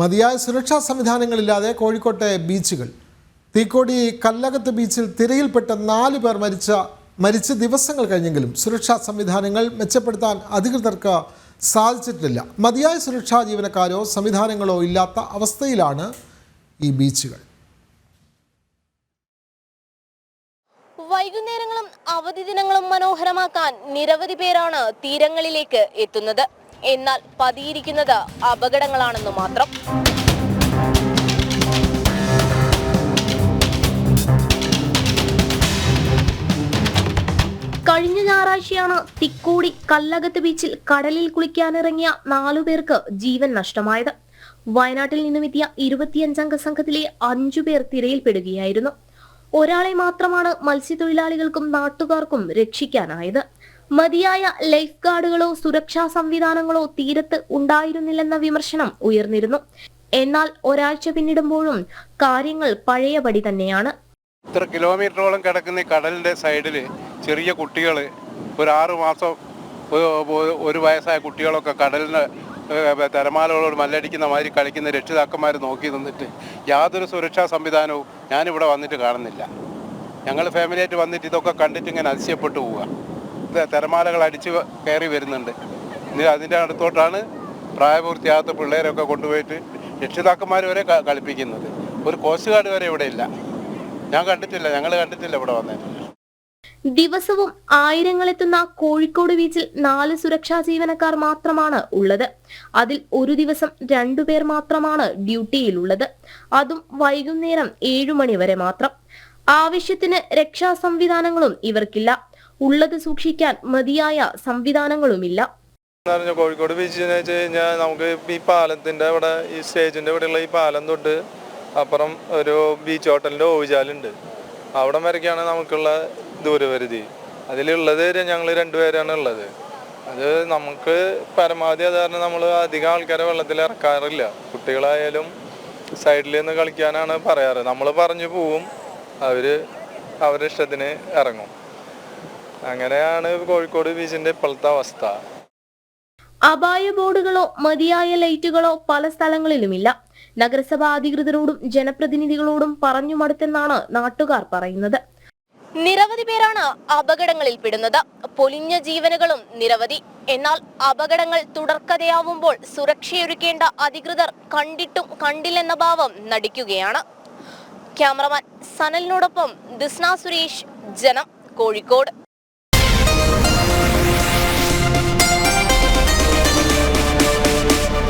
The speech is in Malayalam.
മതിയായ സുരക്ഷാ സംവിധാനങ്ങളില്ലാതെ കോഴിക്കോട്ടെ ബീച്ചുകൾ. തീക്കോടി കല്ലകത്ത് ബീച്ചിൽ തിരയിൽപ്പെട്ട നാല് പേർ മരിച്ച മരിച്ച് ദിവസങ്ങൾ കഴിഞ്ഞെങ്കിലും സുരക്ഷാ സംവിധാനങ്ങൾ മെച്ചപ്പെടുത്താൻ അധികൃതർക്ക് സാധിച്ചിട്ടില്ല. മതിയായ സുരക്ഷാ ജീവനക്കാരോ സംവിധാനങ്ങളോ ഇല്ലാത്ത അവസ്ഥയിലാണ് ഈ ബീച്ചുകൾ. വൈകുന്നേരങ്ങളും അവധി ദിനങ്ങളും മനോഹരമാക്കാൻ നിരവധി പേരാണ് തീരങ്ങളിലേക്ക് എത്തുന്നത്. എന്നാൽ പതിയിരിക്കുന്നത് അപകടങ്ങളാണെന്ന് മാത്രം. കഴിഞ്ഞ ഞായറാഴ്ചയാണ് തിക്കോടി കല്ലകത്ത് ബീച്ചിൽ കടലിൽ കുളിക്കാനിറങ്ങിയ നാലു പേർക്ക് ജീവൻ നഷ്ടമായത്. വയനാട്ടിൽ നിന്നുമെത്തിയ ഇരുപത്തിയഞ്ചംഗ സംഘത്തിലെ അഞ്ചു പേർ തിരയിൽപ്പെടുകയായിരുന്നു. ഒരാളെ മാത്രമാണ് മത്സ്യത്തൊഴിലാളികൾക്കും നാട്ടുകാർക്കും രക്ഷിക്കാനായത്. മതിയായ ലൈഫ് ഗാർഡുകളോ സുരക്ഷാ സംവിധാനങ്ങളോ തീരത്ത് ഉണ്ടായിരുന്നില്ലെന്ന വിമർശനം ഉയർന്നിരുന്നു. എന്നാൽ ഒരാഴ്ച പിന്നിടുമ്പോഴും കാര്യങ്ങൾ പഴയപടി തന്നെയാണ്. ഇത്ര കിലോമീറ്ററോളം കിടക്കുന്ന കടലിന്റെ സൈഡിൽ ചെറിയ കുട്ടികൾ ഒരു ആറു മാസം ഒരു- വയസ്സായ കുട്ടികളൊക്കെ കടലിന് തരമാലകളോട് മല്ലടിക്കുന്ന മാതിരി കളിക്കുന്ന രക്ഷിതാക്കന്മാർ നോക്കി നിന്നിട്ട് യാതൊരു സുരക്ഷാ സംവിധാനവും ഞാനിവിടെ വന്നിട്ട് കാണുന്നില്ല. ഞങ്ങൾ ഫാമിലിയായിട്ട് വന്നിട്ട് ഇതൊക്കെ കണ്ടിട്ട് ഇങ്ങനെ അതിശയപ്പെട്ടു പോവുക. തിരമാലകൾ അടിച്ച് കയറി വരുന്നുണ്ട്. ഇനി അതിന്റെ അടുത്തോട്ടാണ് പ്രായപൂർത്തിയാകാത്ത പിള്ളേരൊക്കെ കൊണ്ടുപോയിട്ട് രക്ഷിതാക്കന്മാർ വരെ കളിപ്പിക്കുന്നത്. ഒരു കോസ്റ്റ് ഗാർഡ് വരെ ഇവിടെ ഇല്ല. ഞാൻ കണ്ടിട്ടില്ല. ഞങ്ങൾ കണ്ടിട്ടില്ല ഇവിടെ വന്നേ ദിവസവും ആയിരങ്ങളെത്തുന്ന കോഴിക്കോട് ബീച്ചിൽ നാല് സുരക്ഷാ ജീവനക്കാർ മാത്രമാണ് ഉള്ളത്. അതിൽ ഒരു ദിവസം രണ്ടു പേർ മാത്രമാണ് ഡ്യൂട്ടിയിലുള്ളത്. അതും വൈകുന്നേരം ഏഴു മണി വരെ മാത്രം. ആവശ്യത്തിന് രക്ഷാ സംവിധാനങ്ങളും ഇവർക്കില്ല. ഉള്ളത് സൂക്ഷിക്കാൻ മതിയായ സംവിധാനങ്ങളുമില്ല. കോഴിക്കോട് ബീച്ച് കഴിഞ്ഞാൽ നമുക്ക് ഈ പാലത്തിന്റെ ഇവിടെ ഈ സ്റ്റേജിന്റെ ഇവിടെയുള്ള ഈ പാലം തൊട്ട് അപ്പുറം ഒരു ബീച്ച് ഹോട്ടലിന്റെ ഓവിചാലുണ്ട്. അവിടം വരയ്ക്കാണ് നമുക്കുള്ള ദൂരപരിധി. അതിലുള്ളത് ഞങ്ങൾ രണ്ടുപേരാണ് ഉള്ളത്. അത് നമുക്ക് പരമാവധി അതാരണം നമ്മൾ അധികം ആൾക്കാരെ വെള്ളത്തിൽ ഇറക്കാറില്ല. കുട്ടികളായാലും സൈഡിൽ നിന്ന് കളിക്കാനാണ് പറയാറ്. നമ്മൾ പറഞ്ഞു പോവും അവർ അവരുടെ ഇഷ്ടത്തിന് ഇറങ്ങും. അങ്ങനെയാണ് കോഴിക്കോട് ബീച്ചിന്റെ ഇപ്പോഴത്തെ അവസ്ഥ. അപായ ബോർഡുകളോ മതിയായ ലൈറ്റുകളോ പല സ്ഥലങ്ങളിലുമില്ല. നഗരസഭാ അധികൃതരോടും ജനപ്രതിനിധികളോടും പറഞ്ഞു മടുത്തെന്നാണ് നാട്ടുകാർ പറയുന്നത്. നിരവധി പേരാണ് അപകടങ്ങളിൽ പെടുന്നത്. പൊലിഞ്ഞ ജീവനുകളും നിരവധി. എന്നാൽ അപകടങ്ങൾ തുടർക്കഥയാവുമ്പോൾ സുരക്ഷയൊരുക്കേണ്ട അധികൃതർ കണ്ടിട്ടും കണ്ടില്ലെന്ന ഭാവം നടിക്കുകയാണ്. ക്യാമറമാൻ സനലിനോടൊപ്പം ദിസ്ന സുരേഷ് ജനം കോഴിക്കോട്.